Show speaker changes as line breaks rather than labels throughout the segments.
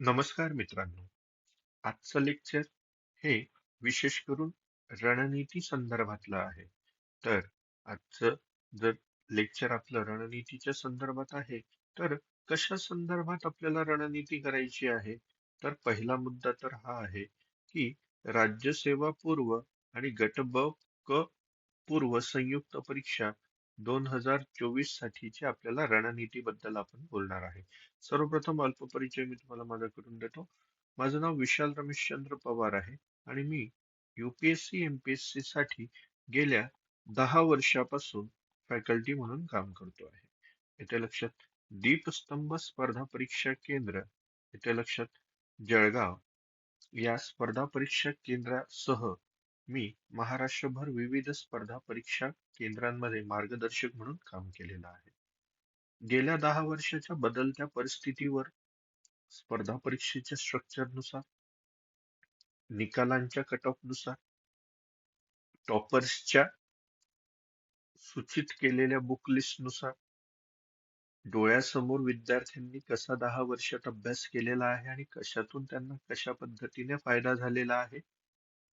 नमस्कार मित्रांनो. आजचं लेक्चर हे विशेष करून रणनीती संदर्भातलं आहे. तर आजचं जर लेक्चर आपलं रणनीतीच्या संदर्भात आहे तर कशा संदर्भात आपल्याला रणनीती करायची आहे? तर पहिला मुद्दा तर हा आहे की राज्यसेवा पूर्व आणि गट ब क पूर्व संयुक्त परीक्षा दोन हजार चोवीस साठीची आपल्याला रणनीतीबद्दल आपण बोलणार आहे. सर्वप्रथम अल्प परिचय मी तुम्हाला माझा करून देतो. माझं नाव विशाल रमेशचंद्र पवार आहे आणि मी युपीएससी एमपीएससी साठी गेल्या दहा वर्षापासून फॅकल्टी म्हणून काम करतो आहे. येथे लक्षात दीपस्तंभ स्पर्धा परीक्षा केंद्र येथे लक्षात जळगाव. या स्पर्धा परीक्षा केंद्रासह मी महाराष्ट्रभर विविध स्पर्धा परीक्षा केंद्रांमध्ये मार्गदर्शक म्हणून काम केलेलं आहे. गेल्या दहा वर्षाच्या बदलत्या परिस्थितीवर स्पर्धा परीक्षेच्या स्ट्रक्चरनुसार निकालांच्या कट ऑफनुसार टॉपर्सच्या सूचित केलेल्या बुक लिस्टनुसार डोळ्यासमोर विद्यार्थ्यांनी कसा दहा वर्षात अभ्यास केलेला आहे आणि कशातून त्यांना कशा पद्धतीने फायदा झालेला आहे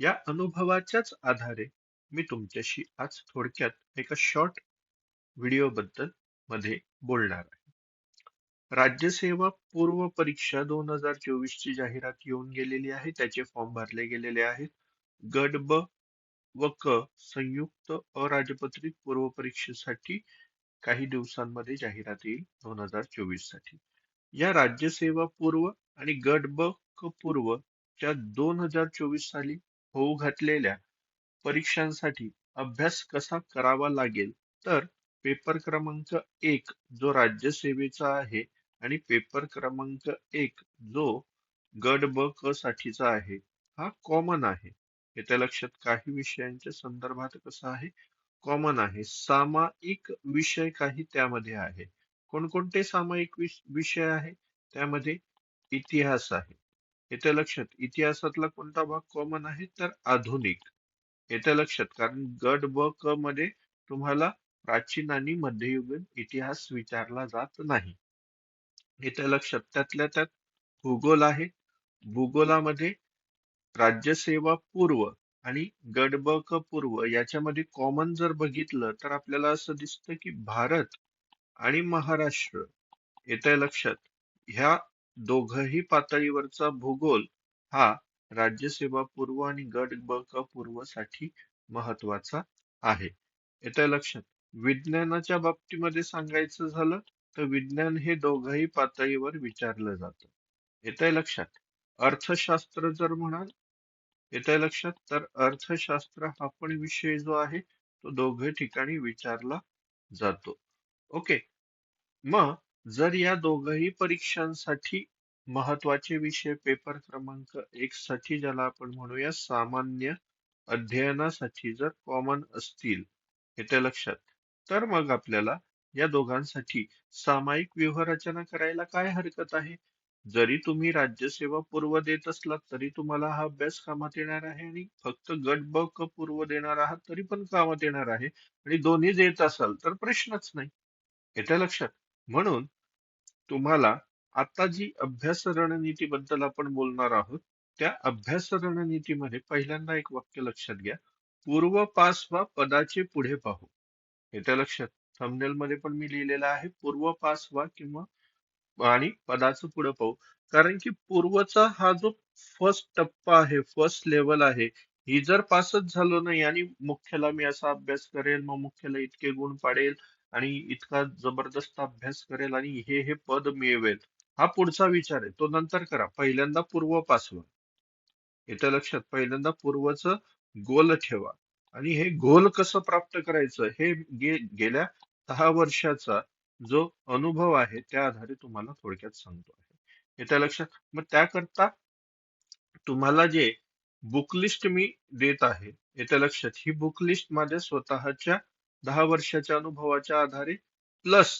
या अनुभवाच्याच आधारे मी तुमच्याशी आज थोडक्यात एका शॉर्ट व्हिडिओ बद्दलमध्ये बोलणार आहे. राज्यसेवा पूर्व परीक्षा दोन हजार चोवीस ची जाहिरात येऊन गेलेली आहे. त्याचे फॉर्म भरले गेलेले आहेत. गट ब व क संयुक्त अराजपत्रित पूर्व परीक्षेसाठी काही दिवसांमध्ये जाहिरात येईल दोन हजार चोवीससाठी या राज्यसेवा पूर्व आणि गट ब क पूर्व च्या दोन हजार चोवीस साली होऊ घातलेल्या परीक्षांसाठी अभ्यास कसा करावा लागेल? तर पेपर क्रमांक एक जो राज्य सेवेचा आहे आणि पेपर क्रमांक एक जो गट ब क साठीचा आहे हा कॉमन आहे. येत्या लक्षात काही विषयांच्या संदर्भात कसा आहे? कॉमन आहे. सामायिक विषय काही त्यामध्ये आहे. कोणकोणते सामायिक विषय आहे? त्यामध्ये इतिहास आहे. येत्या लक्षात इतिहासातला कोणता भाग कॉमन आहे? तर आधुनिक. येत्या लक्षात कारण गट ब क मध्ये तुम्हाला प्राचीन आणि मध्ययुगीन इतिहास विचारला जात नाही. येत्या लक्षात त्यातल्या त्यात भूगोल आहे. भूगोलामध्ये राज्यसेवा पूर्व आणि गट ब क पूर्व याच्यामध्ये कॉमन जर बघितलं तर आपल्याला असं दिसतं की भारत आणि महाराष्ट्र येत्या लक्षात ह्या दोघही पातळीवरचा भूगोल हा राज्यसेवा पूर्व आणि गट ब क पूर्वसाठी महत्त्वाचा आहे. येत्या लक्षात. विज्ञानाच्या बाबतीमध्ये सांगायचं झालं तर विज्ञान हे दोघही पातळीवर विचारलं जातं. येत्या लक्षात. अर्थशास्त्र जर म्हणाल येत्या लक्षात तर अर्थशास्त्र हा पण विषय जो आहे तो दोघे ठिकाणी विचारला जातो. ओके. मग जर या दोघही परीक्षांसाठी महत्त्वाचे विषय पेपर क्रमांक एक साठी ज्याला आपण म्हणूया सामान्य अध्ययनासाठी जर कॉमन असतील येत्या लक्षात. तर मग आपल्याला या दोघांसाठी सामायिक व्यूहरचना करायला काय हरकत आहे? जरी तुम्ही राज्यसेवा पूर्व देत असलात तरी तुम्हाला हा अभ्यास कामात येणार आहे आणि फक्त गट ब क पूर्व देणार आहात तरी पण कामात येणार आहे आणि दोन्ही देत असाल तर प्रश्नच नाही. येत्या लक्षात. म्हणून तुम्हाला आता जी अभ्यास रणनीतीबद्दल आपण बोलणार आहोत त्या अभ्यास रणनीतीमध्ये पहिल्यांदा एक वाक्य लक्षात घ्या. पूर्व पास वा पदाचे पुढे पाहू. येत्या लक्षात. थंबनेल मध्ये पण मी लिहिलेलं आहे पूर्व पास वा किंवा आणि पदाचं पुढे पाहू. कारण की पूर्वचा हा जो फर्स्ट टप्पा आहे फर्स्ट लेवल आहे ही जर पासच झालो नाही आणि मुख्याला मी असा अभ्यास करेल मग मुख्याला इतके गुण पाडेल आणि इतका जबरदस्त अभ्यास करेल आणि हे हे पद मिळवेल. हा पुढचा विचार आहे. तो नंतर करा. पहिल्यांदा पूर्व पासवा. येत्या लक्षात? पहिल्यांदा पूर्वचं गोल ठेवा. आणि हे गोल कसं प्राप्त करायचं? हे गे, गेल्या दहा वर्षाचा जो अनुभव आहे त्या आधारे तुम्हाला थोडक्यात सांगतो आहे. येत्या लक्षात? मग त्याकरता तुम्हाला जे बुकलिस्ट मी देत आहे येत्या लक्षात? ही बुकलिस्ट माझ्या स्वतःच्या दहा वर्षाच्या अनुभवाच्या आधारे. प्लस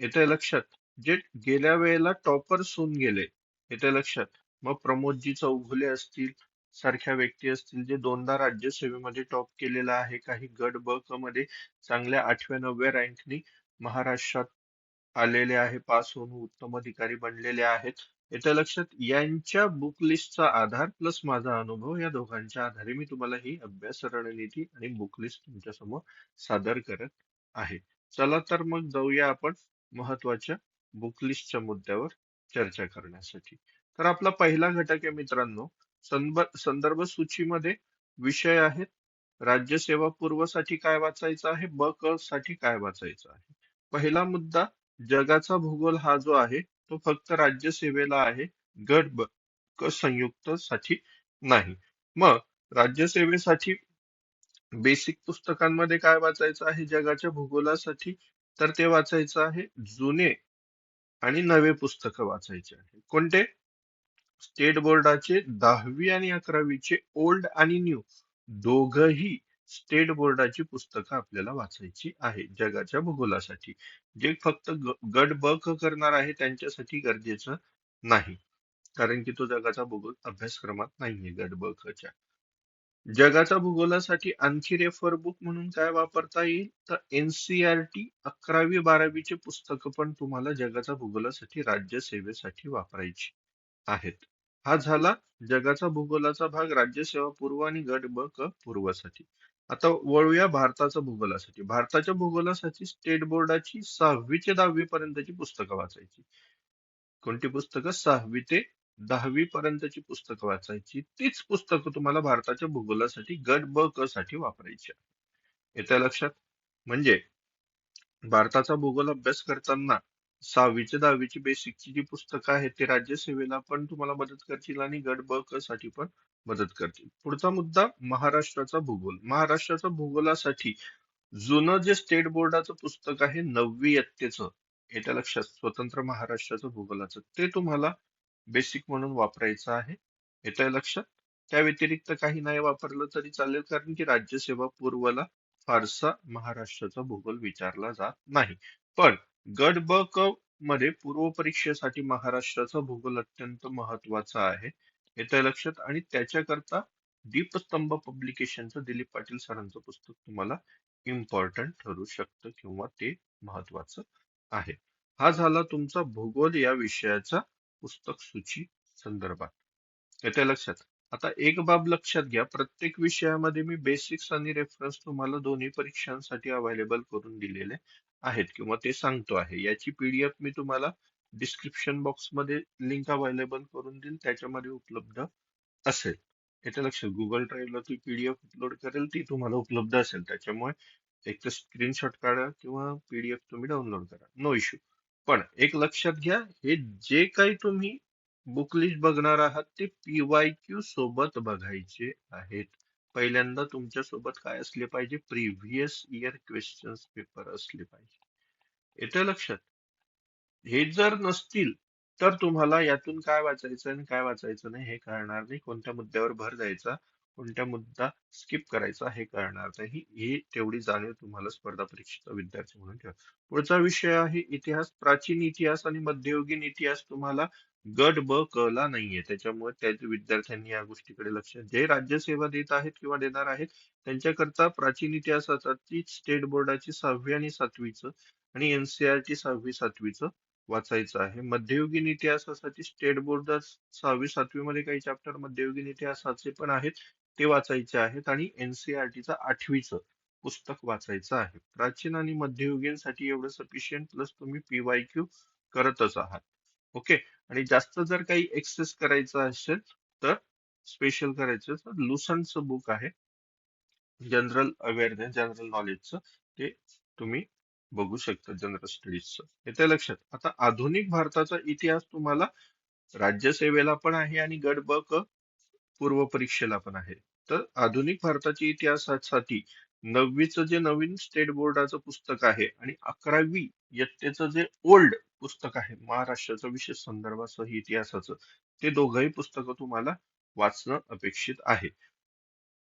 येते लक्षात जे गेल्या वेळेला टॉपर्स होऊन गेले येते लक्षात. मग प्रमोदजी चौघुले असतील सारख्या व्यक्ती असतील जे दोनदा राज्यसेवेमध्ये टॉप केलेला आहे काही गट ब मध्ये चांगल्या आठव्या नवव्या रँकनी महाराष्ट्रात आलेले आहे पास होऊन उत्तम अधिकारी बनलेले आहेत. येत्या लक्षात. यांच्या बुक लिस्टचा आधार प्लस माझा अनुभव या दोघांच्या आधारे मी तुम्हाला ही अभ्यास रणनीती आणि बुक लिस्ट तुमच्यासमोर सादर करत आहे. चला तर मग जाऊया आपण महत्त्वाच्या बुक लिस्टच्या मुद्द्यावर चर्चा करण्यासाठी. तर आपला पहिला घटक आहे मित्रांनो संदर्भ संदर्भ सूचीमध्ये विषय आहेत. राज्यसेवा पूर्वसाठी काय वाचायचं आहे? ब क साठी काय वाचायचं आहे? पहिला मुद्दा जगाचा भूगोल हा जो आहे तो फक्त राज्यसेवेला आहे. गट ब क संयुक्त साठी नाही. मग राज्यसेवेसाठी बेसिक पुस्तकांमध्ये काय वाचायचं आहे? जगाच्या भूगोलासाठी तर ते वाचायचं आहे. जुने आणि नवे पुस्तक वाचायचे आहे. कोणते? स्टेट बोर्डाचे दहावी आणि अकरावीचे ओल्ड आणि न्यू. दोघही स्टेट बोर्डाची पुस्तकं आपल्याला वाचायची आहे जगाच्या भूगोलासाठी. जे फक्त गट ब करणार आहे त्यांच्यासाठी गरजेचं नाही. कारण की तो जगाचा भूगोल अभ्यासक्रमात नाहीये गट ब च्या. भूगोलासाठी आणखी रेफर बुक म्हणून काय वापरता येईल? तर एनसीआरटी अकरावी बारावीचे पुस्तक पण तुम्हाला जगाच्या भूगोलासाठी राज्यसेवेसाठी वापरायची आहेत. हा झाला जगाचा भूगोलाचा भाग राज्यसेवा पूर्व आणि गट ब क पूर्वसाठी. आता वळूया भारताच्या भूगोलासाठी. भारताच्या भूगोलासाठी स्टेट बोर्डाची सहावी ते दहावी पर्यंतची पुस्तकं वाचायची. कोणती पुस्तकं? सहावी ते दहावी पर्यंतची पुस्तकं वाचायची. तीच पुस्तकं तुम्हाला भारताच्या भूगोलासाठी गट ब क साठी वापरायची येत्या लक्षात? म्हणजे भारताचा भूगोल अभ्यास करताना सहावीचे दहावीची बेसिकची जी पुस्तकं आहेत ती राज्यसेवेला पण तुम्हाला मदत करतील आणि गट ब क साठी पण मदत करतील. पुढचा मुद्दा महाराष्ट्राचा भूगोल. महाराष्ट्राचा भूगोलासाठी जुनं जे स्टेट बोर्डाचं पुस्तक आहे नववी इयत्तेचं येत्या लक्षात स्वतंत्र महाराष्ट्राचं भूगोलाचं ते तुम्हाला बेसिक म्हणून वापरायचं आहे. येत्या लक्षात. त्या व्यतिरिक्त काही नाही वापरलं तरी चालेल कारण की राज्यसेवा पूर्वला फारसा महाराष्ट्राचा भूगोल विचारला जात नाही. पण गट ब क मध्ये पूर्व परीक्षेसाठी महाराष्ट्राचा भूगोल अत्यंत महत्त्वाचा आहे. येत्या लक्षात. आणि त्याच्याकरता दीपस्तंभ पब्लिकेशनचं दिलीप पाटील सरांचं पुस्तक तुम्हाला इम्पॉर्टंट ठरू शकतं किंवा ते महत्वाचं आहे. हा झाला तुमचा भूगोल या विषयाचा पुस्तक सूची संदर्भात. येत्या लक्षात. आता एक बाब लक्षात घ्या. प्रत्येक विषयामध्ये मी बेसिक्स आणि रेफरन्स तुम्हाला दोन्ही परीक्षांसाठी अवेलेबल करून दिलेले आहेत किंवा ते सांगतो आहे. याची पीडीएफ मी तुम्हाला डिस्क्रिप्शन बॉक्समध्ये लिंक अवेलेबल करून देईल. त्याच्यामध्ये उपलब्ध असेल. याच्या लक्षात गुगल ड्राईव्हला ती पीडीएफ अपलोड करेल. ती तुम्हाला उपलब्ध असेल. त्याच्यामुळे एक तर स्क्रीनशॉट काढा किंवा पीडीएफ तुम्ही डाउनलोड करा. नो इश्यू पण एक लक्षात घ्या हे जे काही तुम्ही बुक लिस्ट बघणार आहात ते पीवाय क्यू सोबत बघायचे आहेत. पहिल्यांदा तुमच्यासोबत काय असले पाहिजे? प्रिव्हियस इयर क्वेश्चन्स पेपर असले पाहिजे. येतं लक्षात? हे जर नसतील तर तुम्हाला यातून काय वाचायचं आणि काय वाचायचं नाही हे कळणार नाही. कोणत्या मुद्द्यावर भर द्यायचा कोणत्या मुद्दा स्किप करायचा हे कळणार नाही. ही तेवढी जाणीव तुम्हाला स्पर्धा परीक्षेचा विद्यार्थी म्हणून ठेवा. पुढचा विषय आहे इतिहास प्राचीन इतिहास आणि मध्ययुगीन इतिहास. तुम्हाला गट ब कला नाहीये. त्याच्यामुळे त्या विद्यार्थ्यांनी या गोष्टीकडे लक्ष जे राज्यसेवा देत आहेत किंवा देणार आहेत त्यांच्याकरता प्राचीन इतिहासाची स्टेट बोर्डाची सहावी आणि सातवीचं आणि एनसीआरटी सहावी सातवीचं वाचायचं आहे. मध्ययुगीन इतिहासासाठी स्टेट बोर्ड सहावी सातवी मध्ये काही चॅप्टर मध्ययुगीन इतिहासाचे पण आहेत. ते वाचायचे आहेत आणि एनसीआरटीचं आठवीचं पुस्तक वाचायचं आहे. प्राचीन आणि मध्ययुगीन साठी एवढं सफिशियंट प्लस तुम्ही पीवाय क्यू करतच आहात. ओके आणि जास्त जर काही एक्सेस करायचं असेल तर स्पेशल करायचं तर लुसनचं बुक आहे. जनरल अवेअरनेस जनरल नॉलेजचं ते तुम्ही बघू शकता जनरल स्टडीजचं येत्या लक्षात. आता आधुनिक भारताचा इतिहास तुम्हाला राज्यसेवेला पण आहे आणि गट ब क पूर्व परीक्षेला पण आहे. तर आधुनिक भारताच्या इतिहासासाठी नववीचं जे नवीन स्टेट बोर्डाचं पुस्तक आहे आणि अकरावी इयत्तेचं जे ओल्ड पुस्तक आहे महाराष्ट्राचं विशेष संदर्भासह इतिहासाचं ते दोघंही पुस्तकं तुम्हाला वाचणं अपेक्षित आहे.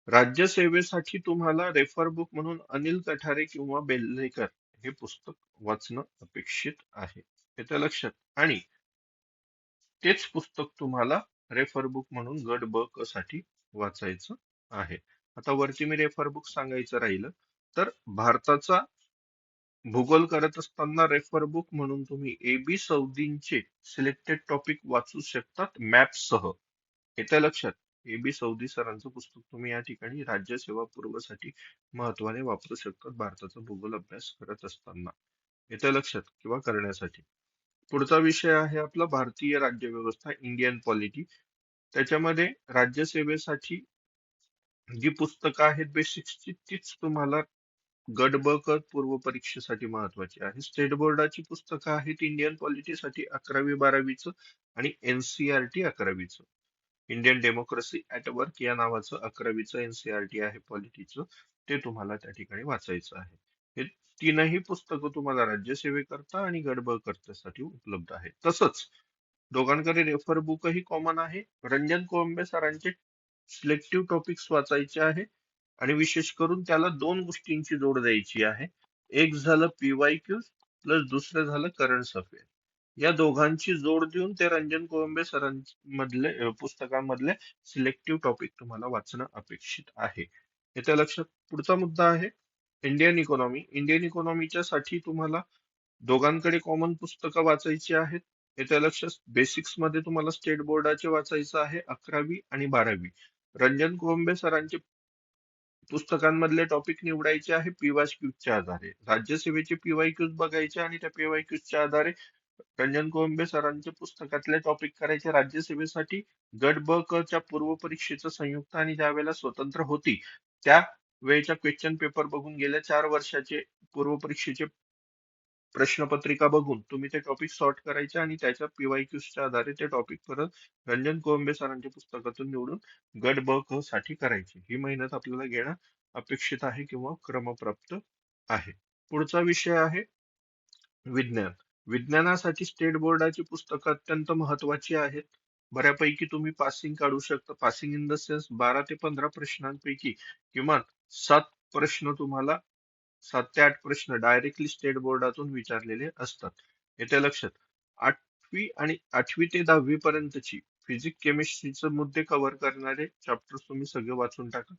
राज्यसेवेसाठी तुम्हाला रेफर बुक म्हणून अनिल कठारे किंवा बेल्लेकर हे पुस्तक वाचणं अपेक्षित आहे. येत्या लक्षात. आणि तेच पुस्तक तुम्हाला रेफर बुक म्हणून गट ब क साठी वाचायचं आहे. आता वरती मी रेफर बुक सांगायचं राहिलं तर भारताचा भूगोल करत असताना रेफर बुक म्हणून तुम्ही ए बी सौदींचे सिलेक्टेड टॉपिक वाचू शकतात मॅप सह. येत्या लक्षात. ए बी सौदी सरांचं पुस्तक तुम्ही या ठिकाणी राज्यसेवा पूर्वसाठी महत्वाने वापरू शकतात भारताचा भूगोल अभ्यास करत असताना. येत्या लक्षात किंवा करण्यासाठी. पुढचा विषय आहे आपला भारतीय राज्यव्यवस्था इंडियन पॉलिटी त्याच्यामध्ये राज्यसेवेसाठी जी पुस्तकं आहेत बेसिक्सची तीच तुम्हाला गट ब पूर्व परीक्षेसाठी महत्वाची आहे. स्टेट बोर्डाची पुस्तकं आहेत इंडियन पॉलिटीसाठी अकरावी बारावीचं आणि एनसीआरटी अकरावीचं. इंडियन डेमोक्रेसी ऍट वर्क या नावाचं अकरावीचं एनसीआरटी आहे पॉलिटीचं ते तुम्हाला त्या ठिकाणी वाचायचं आहे. हे तीनही पुस्तकं तुम्हाला राज्यसेवेकरता आणि गडबड करतासाठी उपलब्ध आहे तसंच दोघांकडे रेफर बुकही कॉमन आहे. रंजन कोंबे सरांचे सिलेक्टिव्ह टॉपिक्स वाचायचे आहे. आणि विशेष करून त्याला दोन गोष्टींची जोड द्यायची आहे. एक झालं पीवाय क्यू प्लस दुसरं झालं करंट अफेअर या दोघांची जोड देऊन ते रंजन कोळंबे सरांमधले पुस्तकांमधले सिलेक्टिव्ह टॉपिक तुम्हाला वाचणं अपेक्षित आहे. येत्या लक्षात पुढचा मुद्दा आहे. इंडियन इकॉनॉमी इंडियन इकॉनॉमीच्या साठी तुम्हाला दोघांकडे कॉमन पुस्तकं वाचायची आहेत. येत्या लक्षात बेसिक्समध्ये तुम्हाला स्टेट बोर्डाचे वाचायचं आहे अकरावी आणि बारावी. रंजन कोळंबे सरांचे पुस्तकांमधले टॉपिक निवडायचे आहे पीवाय क्यूजच्या आधारे. राज्यसेवेचे पीवाय क्यूज बघायचे आणि त्या पीवाय क्यूजच्या आधारे रंजन कोळंबे सरांच्या पुस्तकातले टॉपिक करायचे. राज्यसेवेसाठी गट ब क च्या पूर्व परीक्षेचं संयुक्त आणि ज्या वेळेला स्वतंत्र होती त्या वेळेच्या क्वेश्चन पेपर बघून गेल्या चार वर्षाचे पूर्व परीक्षेचे प्रश्नपत्रिका बघून तुम्ही ते टॉपिक सॉर्ट करायचे आणि त्याच्या पीवायक्यूच्या आधारे ते टॉपिक परत रंजन कोळंबे सरांच्या पुस्तकातून निवडून गट ब क साठी करायचे. ही मेहनत आपल्याला घेणं अपेक्षित आहे किंवा क्रमप्राप्त आहे. पुढचा विषय आहे विज्ञान. विज्ञानासाठी स्टेट बोर्डाची पुस्तकं अत्यंत महत्वाची आहेत. बऱ्यापैकी तुम्ही पासिंग काढू शकता. पासिंग इन द सेन्स बारा ते पंधरा प्रश्नांपैकी किमान सात प्रश्न तुम्हाला सात ते आठ प्रश्न डायरेक्टली स्टेट बोर्डातून विचारलेले असतात. येत्या लक्षात. आठवी आणि आठवी ते दहावी पर्यंतची फिजिक्स केमिस्ट्रीचे मुद्दे कव्हर करणारे चॅप्टर्स तुम्ही सगळे वाचून टाका.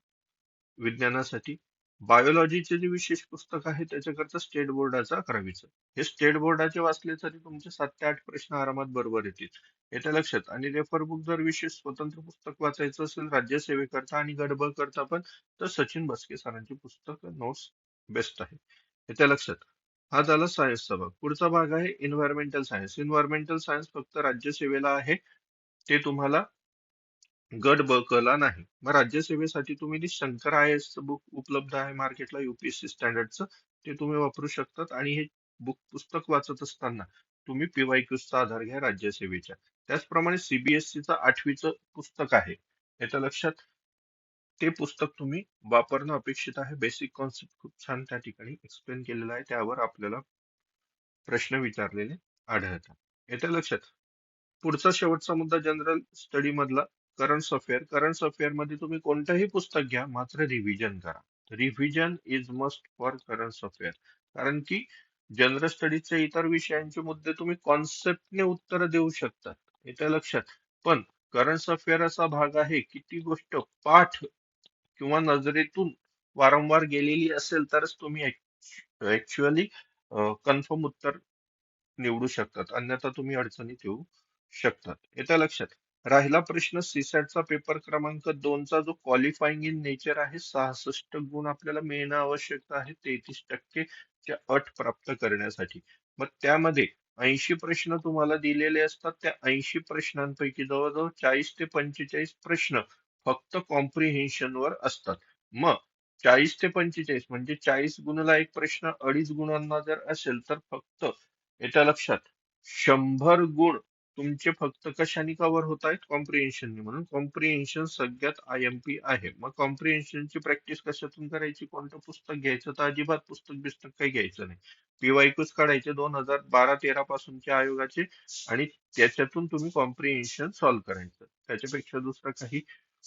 विज्ञानासाठी बायोलॉजीचे जे विशेष पुस्तक आहे त्याच्याकरता स्टेट बोर्डाचं अकरावीचं. हे स्टेट बोर्डाचे वाचले तरी तुमचे सात ते आठ प्रश्न आरामात बरोबर येतील. येत्या लक्षात. आणि रेफर बुक जर विशेष स्वतंत्र पुस्तक वाचायचं असेल राज्यसेवेकरता आणि गडबड करता पण तर सचिन बसके सरांची पुस्तक नोट्स बेस्ट आहे. येत्या लक्षात. हा झाला सायन्सचा भाग. पुढचा भाग आहे एन्व्हायरमेंटल सायन्स एन्व्हायरमेंटल सायन्स फक्त राज्यसेवेला आहे. ते तुम्हाला गट ब कला नाही. मग राज्यसेवेसाठी तुम्ही शंकर आय एस बुक उपलब्ध आहे मार्केटला युपीएससी स्टँडर्डचं ते तुम्ही वापरू शकतात. आणि हे बुक पुस्तक वाचत असताना तुम्ही पीवायक्यूचा आधार घ्या राज्यसेवेच्या. त्याचप्रमाणे सीबीएसईचं आठवीचं पुस्तक आहे. याच्या लक्षात ते पुस्तक तुम्ही वापरणं अपेक्षित आहे. बेसिक कॉन्सेप्ट खूप छान त्या ठिकाणी एक्सप्लेन केलेला आहे. त्यावर आपल्याला प्रश्न विचारलेले आढळतात. येत्या लक्षात पुढचा शेवटचा मुद्दा जनरल स्टडी मधला. करंट अफेअर करंट अफेअरमध्ये तुम्ही कोणतंही पुस्तक घ्या मात्र रिव्हिजन करा. Revision is must for current affair कारण की जनरल स्टडीजच्या इतर विषयांचे मुद्दे तुम्ही कॉन्सेप्टने उत्तर देऊ शकतात येत्या लक्षात. पण करंट अफेअर असा भाग आहे की ती गोष्ट पाठ किंवा नजरेतून वारंवार गेलेली असेल तरच तुम्ही ऍक्च्युअली कन्फर्म उत्तर निवडू शकतात. अन्यथा तुम्ही अडचणीत येऊ शकतात. येत्या लक्षात. राहिला प्रश्न सीसॅटचा पेपर क्रमांक दोनचा जो क्वालिफाईंग इन नेचर आहे सहासष्ट गुण आपल्याला मिळणं आवश्यक आहे तेहतीस टक्के अट प्राप्त करण्यासाठी. मग त्यामध्ये ऐंशी प्रश्न तुम्हाला दिलेले असतात त्या ऐंशी प्रश्नांपैकी जवळजवळ चाळीस ते पंचेचाळीस प्रश्न फक्त कॉम्प्रिहेन्शन वर असतात. मग चाळीस ते पंचेचाळीस म्हणजे चाळीस गुणला एक प्रश्न अडीच गुणांना जर असेल तर फक्त येत्या लक्षात शंभर गुण तुमचे फक्त कशाने कव्हर होत आहेत कॉम्प्रिहेन्शनने म्हणून कॉम्प्रिहेन्शन सगळ्यात आय एम पी आहे. मग कॉम्प्रिहेन्शनची प्रॅक्टिस कशातून करायची? कोणतं पुस्तक घ्यायचं? तर अजिबात पुस्तक बिस्तक काही घ्यायचं नाही. पीवायकूच काढायचे दोन हजार बारा तेरा पासूनच्या आयोगाचे आणि त्याच्यातून तुम्ही कॉम्प्रिहेन्शन सॉल्व्ह करायचं. त्याच्यापेक्षा दुसरं काही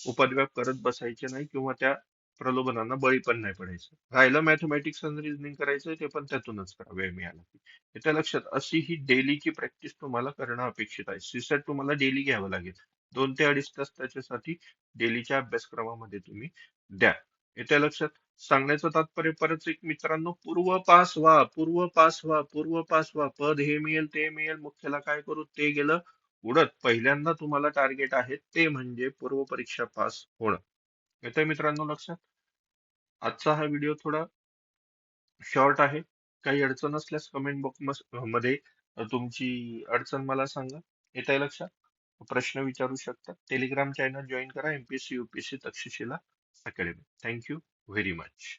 उपद्व्याप करत बसायचे नाही किंवा त्या प्रलोभनांना बळी पण नाही पडायचं. राहिलं मॅथमॅटिक्स आणि रिझनिंग करायचं ते पण त्यातूनच करा वेळ मिळाला की. त्या लक्षात अशी ही डेलीची प्रॅक्टिस तुम्हाला करणं अपेक्षित आहे. सीसेट तुम्हाला डेली घ्यावं लागेल. दोन ते अडीच तास त्याच्यासाठी डेलीच्या अभ्यासक्रमामध्ये तुम्ही द्या. येत्या लक्षात सांगण्याचं तात्पर्य परत एक मित्रांनो पूर्व पास व्हा पूर्व पास व्हा पूर्व पास व्हा. पद हे मिळेल ते मिळेल मुख्याला काय करू? ते गेलं उडत. पहिल्यांदा तुम्हाला टार्गेट आहे ते म्हणजे पूर्व परीक्षा पास होणं. येत्या मित्रांनो लक्षात आजचा हा व्हिडिओ थोडा शॉर्ट आहे. काही अडचण असल्यास कमेंट बॉक्समध्ये तुमची अडचण मला सांगा. येत आहे लक्षात? प्रश्न विचारू शकता. टेलिग्राम चॅनल जॉईन करा. MPSC UPSC Takshashila academy thank you very much